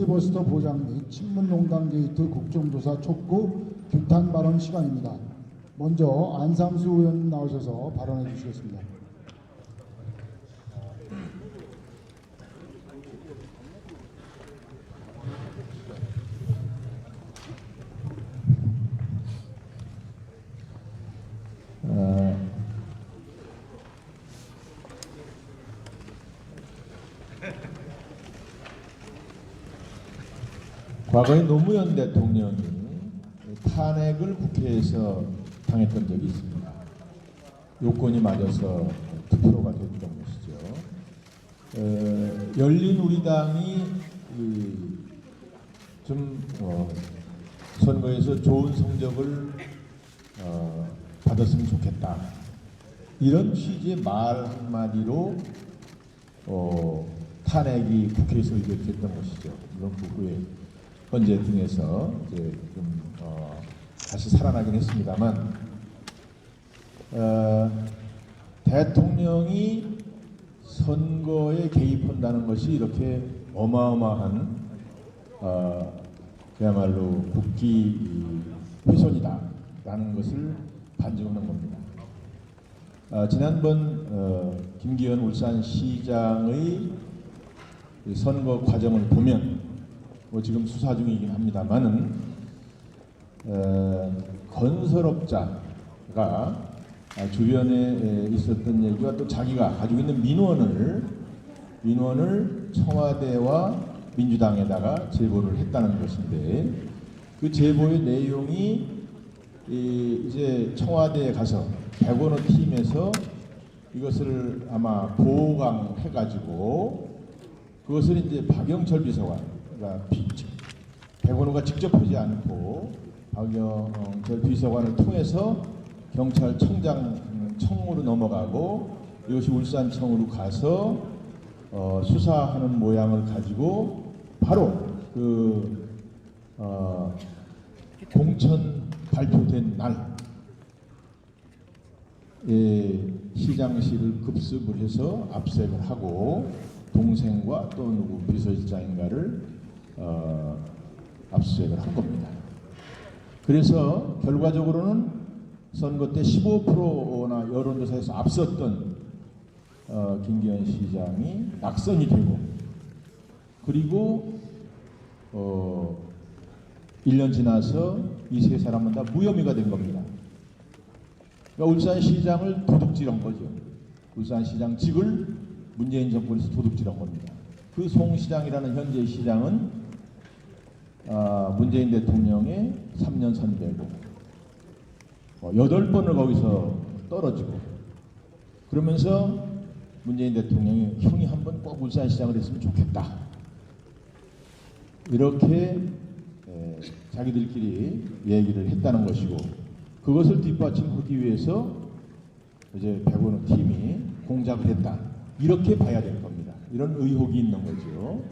필리버스터 보장 및 친문농단 게이트 국정조사 촉구 규탄 발언 시간입니다. 먼저 안상수 의원 나오셔서 발언해 주시겠습니다. 어, 과거에 노무현 대통령이 탄핵을 국회에서 당했던 적이 있습니다. 요건이 맞아서 투표가 됐던 것이죠. 어, 열린 우리당이 이, 좀 어, 선거에서 좋은 성적을 어, 받았으면 좋겠다. 이런 취지의 말 한마디로 어, 탄핵이 국회에서 의결됐던 것이죠. 물론 그 후에 헌재 등에서 이제 좀 어, 다시 살아나긴 했습니다만 어, 대통령이 선거에 개입한다는 것이 이렇게 어마어마한 어, 그야말로 국기 훼손이다라는 것을 반증하는 겁니다. 아, 지난번 어, 김기현 울산시장의 이 선거 과정을 보면 뭐 지금 수사 중이긴 합니다만은 어, 건설업자가 아, 주변에 에, 있었던 얘기와 또 자기가 가지고 있는 민원을 민원을 청와대와 민주당에다가 제보를 했다는 것인데 그 제보의 내용이 이 이제 청와대에 가서 백원호 팀에서 이것을 아마 보강해 가지고 그것을 이제 박영철 비서관 가 백원호가 직접 하지 않고 박영철 비서관을 통해서 경찰청장 청으로 넘어가고 이것이 울산청으로 가서 어, 수사하는 모양을 가지고 바로 그 어, 공천 발표된 날 예, 시장실을 급습을 해서 압색을 하고 동생과 또 누구 비서실장인가를 어, 압수수색을 한 겁니다. 그래서 결과적으로는 선거 때 15%나 여론조사에서 앞섰던 어, 김기현 시장이 낙선이 되고 그리고 어, 1년 지나서 이 세 사람은 다 무혐의가 된 겁니다. 그러니까 울산시장을 도둑질한 거죠. 울산시장직을 문재인 정권에서 도둑질한 겁니다. 그 송 시장이라는 현재 시장은 아, 문재인 대통령의 3년 선배고 어, 여덟 번을 거기서 떨어지고 그러면서 문재인 대통령이 형이 한번 꼭 울산시장을 했으면 좋겠다. 이렇게 에, 자기들끼리 얘기를 했다는 것이고 그것을 뒷받침하기 위해서 이제 백원호 팀이 공작을 했다. 이렇게 봐야 될 겁니다. 이런 의혹이 있는 거죠.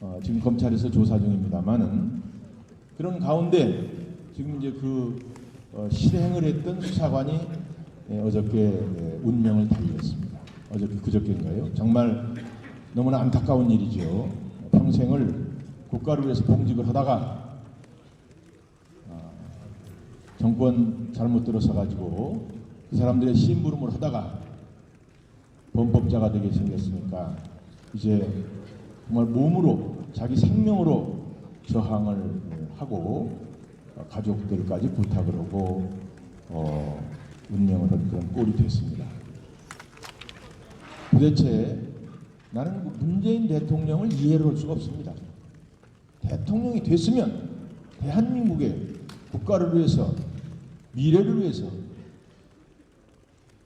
어, 지금 검찰에서 조사 중입니다만은 그런 가운데 지금 이제 그 어, 실행을 했던 수사관이 예, 어저께 예, 운명을 달리했습니다. 어저께 그저께인가요? 정말 너무나 안타까운 일이죠. 평생을 국가를 위해서 봉직을 하다가 어, 정권 잘못 들어서 가지고 그 사람들의 심부름을 하다가 범법자가 되게 생겼으니까 이제 정말 몸으로 자기 생명으로 저항을 하고 어, 가족들까지 부탁을 하고 어, 운명을 한 그런 꼴이 됐습니다. 도대체 나는 그 문재인 대통령을 이해를 할 수가 없습니다. 대통령이 됐으면 대한민국의 국가를 위해서 미래를 위해서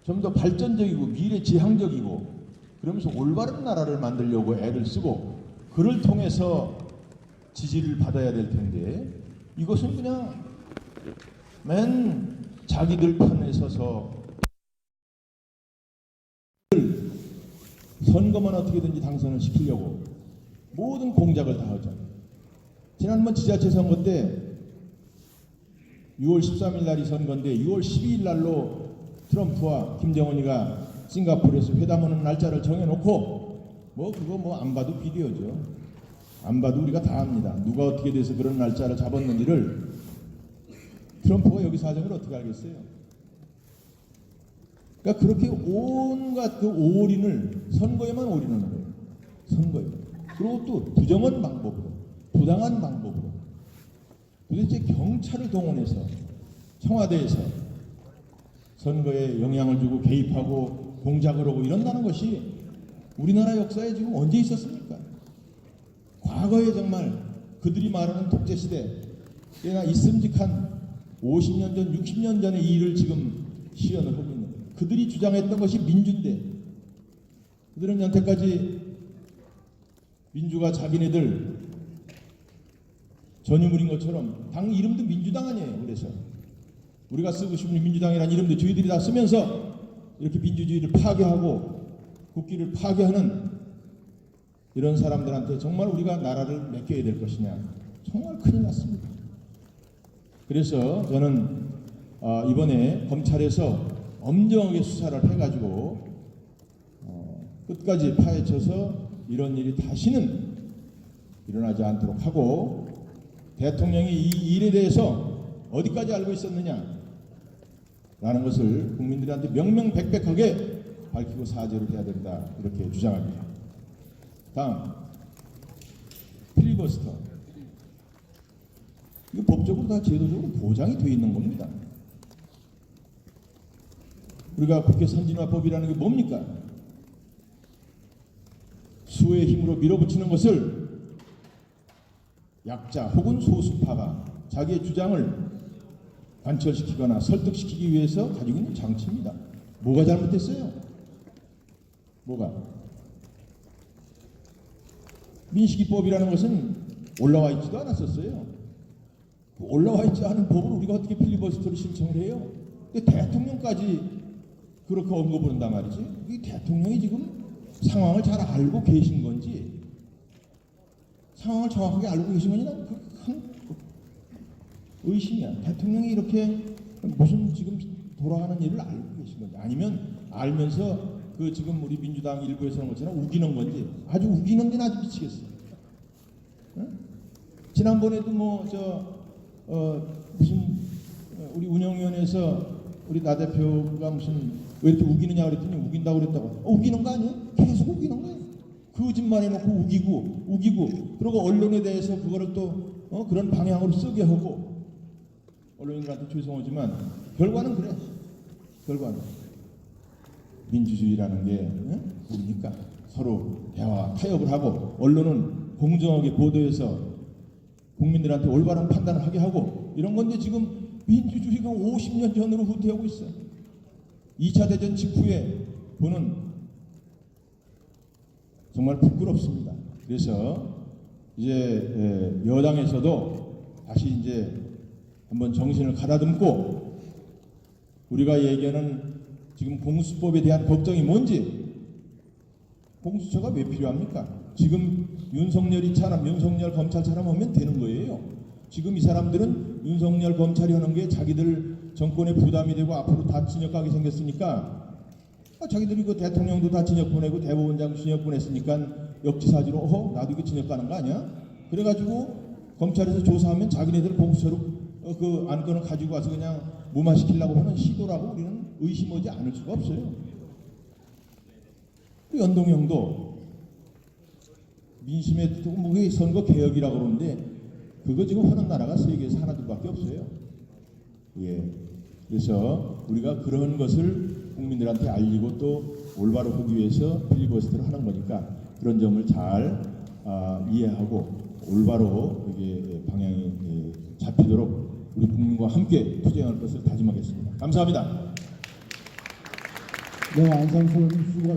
좀 더 발전적이고 미래지향적이고 그러면서 올바른 나라를 만들려고 애를 쓰고 그를 통해서 지지를 받아야 될 텐데 이것은 그냥 맨 자기들 편에 서서 선거만 어떻게든지 당선을 시키려고 모든 공작을 다 하죠. 지난번 지자체 선거 때 6월 13일 날이 선거인데 6월 12일 날로 트럼프와 김정은이가 싱가포르에서 회담하는 날짜를 정해놓고 뭐 그거 뭐 안 봐도 비디오죠. 안 봐도 우리가 다 압니다. 누가 어떻게 돼서 그런 날짜를 잡았는지를 트럼프가 여기 사정을 어떻게 알겠어요? 그러니까 그렇게 온갖 그 올인을 선거에만 올인하는 거예요. 선거에. 그리고 또 부정한 방법으로, 부당한 방법으로. 도대체 경찰을 동원해서 청와대에서 선거에 영향을 주고 개입하고 공작을 하고 이런다는 것이 우리나라 역사에 지금 언제 있었습니까? 과거에 정말 그들이 말하는 독재 시대에나 있음직한 50년 전, 60년 전의 이 일을 지금 시연을 하고 있는 거예요. 그들이 주장했던 것이 민주인데 그들은 여태까지 민주가 자기네들 전유물인 것처럼 당 이름도 민주당 아니에요. 그래서 우리가 쓰고 싶은 민주당이라는 이름도 저희들이 다 쓰면서 이렇게 민주주의를 파괴하고 국기를 파괴하는 이런 사람들한테 정말 우리가 나라를 맡겨야 될 것이냐 정말 큰일 났습니다. 그래서 저는 어, 이번에 검찰에서 엄정하게 수사를 해가지고 어, 끝까지 파헤쳐서 이런 일이 다시는 일어나지 않도록 하고 대통령이 이 일에 대해서 어디까지 알고 있었느냐 라는 것을 국민들한테 명명백백하게 밝히고 사죄를 해야 된다 이렇게 주장합니다. 다음 필리버스터 이거 법적으로 다 제도적으로 보장이 되어 있는 겁니다. 우리가 국회 선진화법이라는 게 뭡니까? 수의 힘으로 밀어붙이는 것을 약자 혹은 소수파가 자기의 주장을 관철시키거나 설득시키기 위해서 가지고 있는 장치입니다. 뭐가 잘못됐어요? 뭐가? 민식이법이라는 것은 올라와 있지도 않았었어요. 그 올라와 있지 않은 법을 우리가 어떻게 필리버스터를 신청을 해요? 근데 대통령까지 그렇게 언급을 한단 말이지. 이 대통령이 지금 상황을 잘 알고 계신 건지 상황을 정확하게 알고 계신 건지 난큰 의심이야. 대통령이 이렇게 무슨 지금 돌아가는 일을 알고 계신 건지 아니면 알면서 그 지금 우리 민주당 일부에서 하는 것처럼 우기는 건지 아주 우기는 데는 아주 미치겠어. 응? 지난번에도 뭐 저 어, 무슨 어, 우리 운영위원회에서 우리 나 대표가 무슨 왜 이렇게 우기느냐 그랬더니 우긴다고 그랬다고 어, 우기는 거 아니에요? 계속 우기는 거예요. 거짓말 해놓고 우기고 우기고 그리고 언론에 대해서 그거를 또 어, 그런 방향으로 쓰게 하고 언론인들한테 죄송하지만 결과는 그래. 결과는 민주주의라는 게 응? 뭡니까? 서로 대화 타협을 하고 언론은 공정하게 보도해서 국민들한테 올바른 판단을 하게 하고 이런 건데 지금 민주주의가 50년 전으로 후퇴하고 있어. 2차 대전 직후에 보는 정말 부끄럽습니다. 그래서 이제 에, 여당에서도 다시 이제 한번 정신을 가다듬고 우리가 얘기하는 지금 공수법에 대한 걱정이 뭔지 공수처가 왜 필요합니까? 지금 윤석열이처럼 윤석열 검찰처럼 하면 되는 거예요. 지금 이 사람들은 윤석열 검찰이 하는 게 자기들 정권에 부담이 되고 앞으로 다 진역하게 생겼으니까 아, 자기들이 그 대통령도 다 진역 보내고 대법원장 진역 보냈으니까 역지사지로 어 나도 이거 진역 가는 거 아니야? 그래가지고 검찰에서 조사하면 자기네들 공수처로 어, 그 안건을 가지고 와서 그냥 무마시키려고 하는 시도라고 우리는 의심하지 않을 수가 없어요. 그 연동형도 민심에 뭐 선거 개혁이라고 그러는데 그거 지금 하는 나라가 세계에서 하나둘밖에 없어요. 예. 그래서 우리가 그런 것을 국민들한테 알리고 또 올바로 하기 위해서 필리버스터를 하는 거니까 그런 점을 잘 아, 이해하고 올바로 이게 방향이 예, 잡히도록 우리 국민과 함께 투쟁할 것을 다짐하겠습니다. 감사합니다. 네, 안상수 수고하셨습니다.